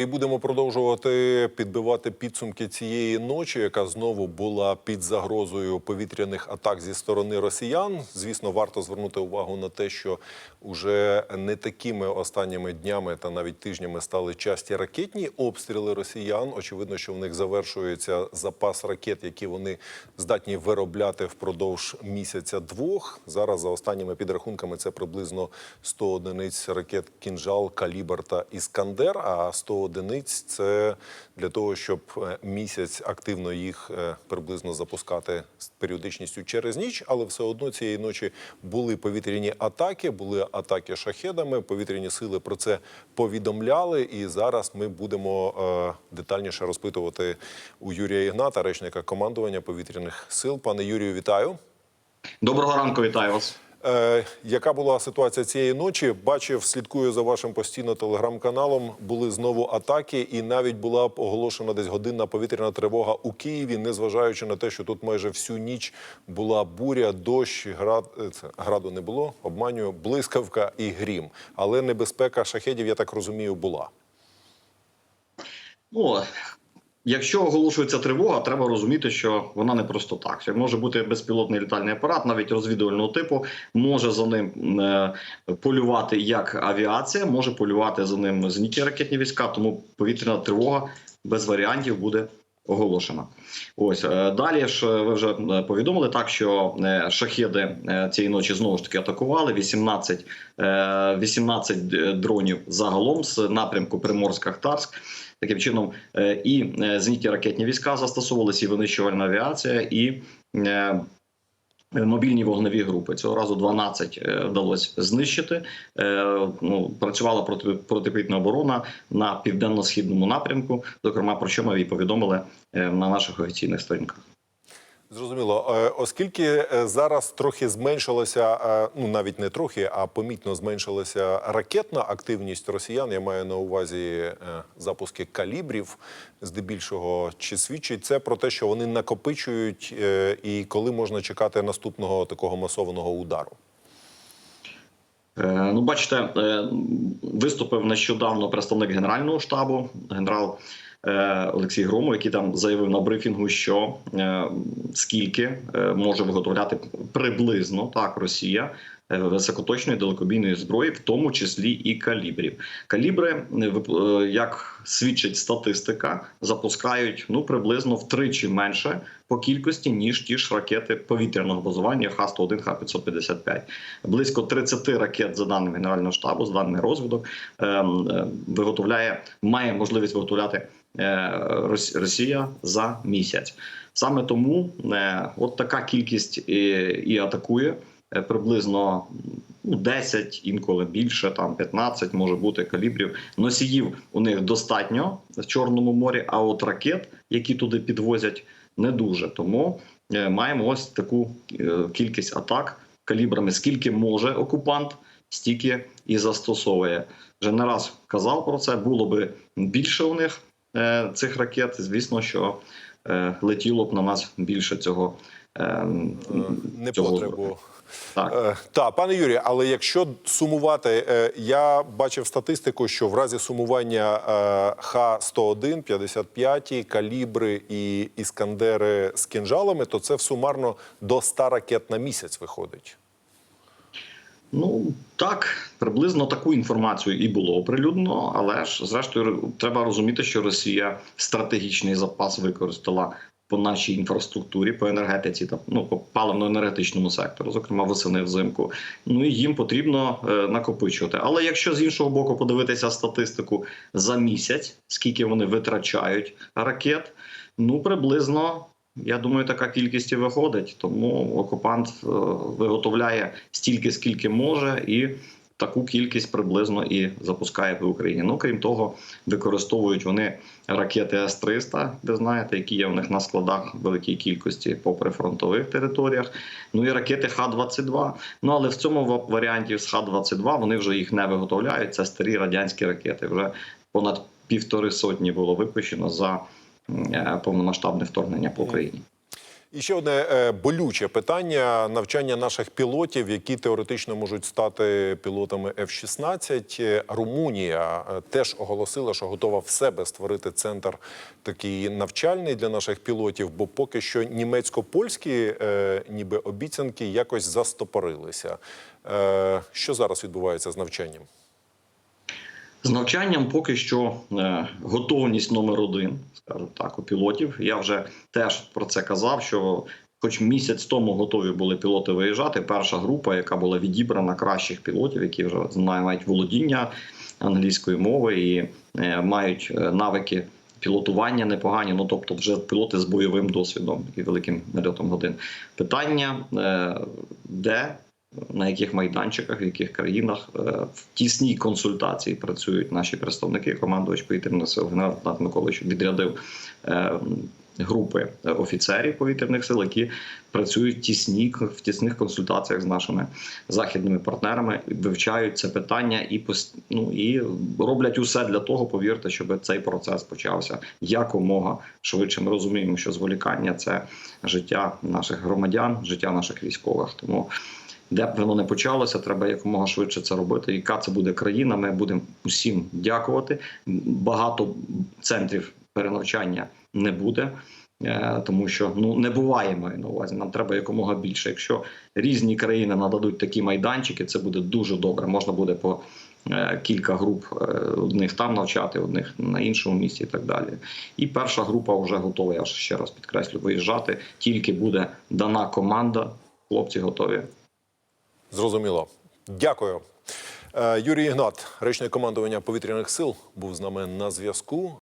І будемо продовжувати підбивати підсумки цієї ночі, яка знову була під загрозою повітряних атак зі сторони росіян. Звісно, варто звернути увагу на те, що уже не такими останніми днями та навіть тижнями стали часті ракетні обстріли росіян. Очевидно, що в них завершується запас ракет, які вони здатні виробляти впродовж місяця-двох. Зараз за останніми підрахунками це приблизно 100 одиниць ракет кінжал, калібр та іскандер. А 100 одиниць це для того, щоб е, місяць активно їх е, приблизно запускати з періодичністю через ніч. Але все одно цієї ночі були повітряні атаки, були атаки шахедами. Повітряні сили про це повідомляли. І зараз ми будемо е, детальніше розпитувати у Юрія Ігната, речника командування повітряних сил. Пане Юрію, вітаю. Доброго ранку, вітаю вас. Е, яка була ситуація цієї ночі? Бачив, слідкую за вашим постійно телеграм-каналом. Були знову атаки, і навіть була оголошена десь годинна повітряна тривога у Києві, незважаючи на те, що тут майже всю ніч була буря, дощ, град е, це граду не було. Обманюю, блискавка і грім. Але небезпека шахедів, я так розумію, була. Ну, якщо оголошується тривога, треба розуміти, що вона не просто так. Що може бути безпілотний літальний апарат, навіть розвідувального типу, може за ним е, полювати як авіація, може полювати за ним зенітні ракетні війська. Тому повітряна тривога без варіантів буде. Оголошена, ось е, далі ж е, ви вже е, повідомили так, що шахеди е, цієї ночі знову ж таки атакували 18, е, 18 дронів загалом з напрямку Приморськ-Ахтарськ. Таким чином, і зенітні ракетні війська застосовувалися, і винищувальна авіація, і мобільні вогневі групи. Цього разу 12 е, вдалося знищити. Е, Ну, працювала проти, протипітна оборона на південно-східному напрямку, зокрема про що ми і повідомили е, на наших офіційних сторінках. Зрозуміло, Е, оскільки е, зараз трохи зменшилася, е, ну навіть не трохи, а помітно зменшилася ракетна активність росіян. Я маю на увазі запуски калібрів, здебільшого. Чи свідчить це про те, що вони накопичують, і коли можна чекати наступного такого масованого удару? Ну, бачите, виступив нещодавно представник Генерального штабу, генерал Олексій Громов, який там заявив на брифінгу, що е, скільки е, може виготовляти приблизно так Росія. е, високоточної далекобійної зброї, в тому числі і калібрів. Калібри, е, е, як свідчить статистика, запускають ну приблизно втричі менше по кількості ніж ті ж ракети повітряного базування Х-101, Х-555. Близько 30 ракет, за даними Генерального штабу, з даними розвідок, ем, е, виготовляє, має можливість виготовляти е, Росія за місяць. Саме тому е, от така кількість і атакує. Е, Приблизно ну, 10, інколи більше, там 15 може бути калібрів. Носіїв у них достатньо в Чорному морі, а от ракет, які туди підвозять, не дуже. Тому е, маємо ось таку е, кількість атак калібрами. Скільки може окупант, стільки і застосовує. Вже не раз казав про це. Було би більше у них цих ракет. Звісно, що летіло б на нас більше цього. Е, Е, Не цього потребу. Так. Е, Так, пане Юрію, але якщо сумувати, е, я бачив статистику, що в разі сумування е, Х-101, 55, калібри і іскандери з кінжалами, то це в сумарно до 100 ракет на місяць виходить. Ну так, приблизно таку інформацію і було оприлюднено, але ж зрештою треба розуміти, що Росія стратегічний запас використала по нашій інфраструктурі, по енергетиці та ну по паливно-енергетичному сектору, зокрема восени взимку. Ну і їм потрібно е, накопичувати. Але якщо з іншого боку подивитися статистику за місяць, скільки вони витрачають ракет, ну приблизно. Я думаю, така кількість і виходить. Тому окупант е, виготовляє стільки, скільки може, і таку кількість приблизно і запускає в Україні. Ну крім того, використовують вони ракети С-300, ви знаєте, які є у них на складах в великій кількості по прифронтових територіях. Ну і ракети Х-22. Ну але в цьому ва- варіанті з Х-22 вони вже їх не виготовляють. Це старі радянські ракети. Вже понад півтори сотні було випущено за е, повномасштабне вторгнення по Україні. І ще одне е, болюче питання навчання наших пілотів, які теоретично можуть стати пілотами F-16. Е, Румунія е, теж оголосила, що готова в себе створити центр такий навчальний для наших пілотів, бо поки що німецько-польські ніби обіцянки якось застопорилися. Що зараз відбувається з навчанням? З навчанням поки що е, готовність номер один, скажу так, у пілотів. Я вже теж про це казав. Що, хоч місяць тому готові були пілоти виїжджати, перша група, яка була відібрана кращих пілотів, які вже мають володіння англійської мови і е, мають е, навики. Пілотування непогані, ну тобто, вже пілоти з бойовим досвідом і великим нальотом годин. Питання де на яких майданчиках, в яких країнах е, в тісній консультації працюють наші представники. Командувач повітряних сил генерал Миколаївич відрядив е, групи офіцерів повітряних сил, які працюють в тісні в тісних консультаціях з нашими західними партнерами, вивчають це питання і ну, і роблять усе для того, повірте, щоб цей процес почався якомога швидше. Ми розуміємо, що зволікання це життя наших громадян, життя наших військових. Тому де б воно не почалося, треба якомога швидше це робити. Яка це буде країна? Ми будемо усім дякувати. Багато центрів перенавчання не буде. е, Тому що ну не буває маю на увазі. Нам треба якомога більше. Якщо різні країни нададуть такі майданчики, це буде дуже добре. Можна буде по е, кілька груп е, одних там навчати, одних на іншому місці і так далі. І перша група вже готова. Я ще раз підкреслю, виїжджати. Тільки буде дана команда. Хлопці готові. Зрозуміло. Дякую. Е, Юрій Ігнат, речник командування повітряних сил, був з нами на зв'язку.